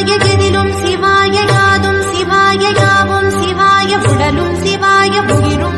சிவாய எதிலும் சிவாய யாதும் சிவாய யாவும் சிவாய உடலும் சிவாய உயிரும்.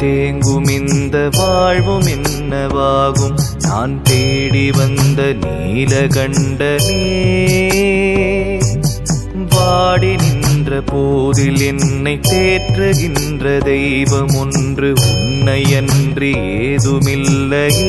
தேங்கும் இந்த வாழ்வும் என்னவாகும்? நான் தேடி வந்த நீலகண்டனே வாடி நின்ற போதில் என்னை தேற்றுகின்ற தெய்வம் ஒன்று உன்னையன்றி ஏதுமில்லையே.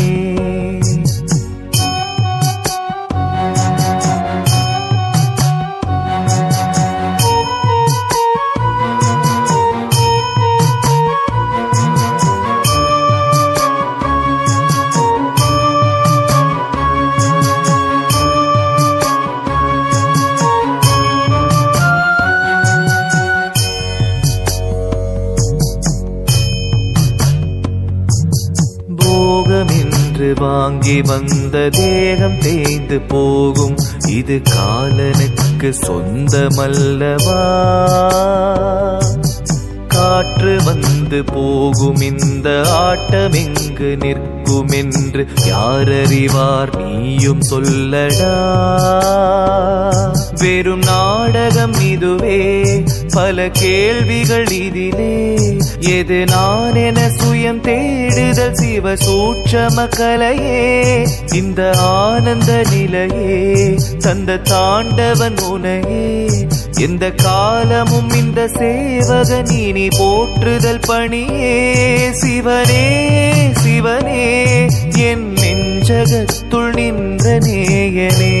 என்று வாங்கி வந்த தேகம் தேய்ந்து போகும். இது காலனுக்கு சொந்தமல்லவா? காற்று வந்து போகும் இந்த ஆட்டம் எங்கு நிற்கும் என்று யார் அறிவார் நீயும் சொல்லடா. வெறும் நாடகம் இதுவே பல கேள்விகள் இதிலே. எது நான் என சுயம் தேடுதல் சிவ சூட்சம கலையே? இந்த ஆனந்த நிலையே தந்த தாண்டவன் உனையே எந்த காலமும் இந்த சேவகன் இனி போற்றுதல் பணியே. சிவனே சிவனே என் நெஞ்சகத்துள் நின்ற நேயனே.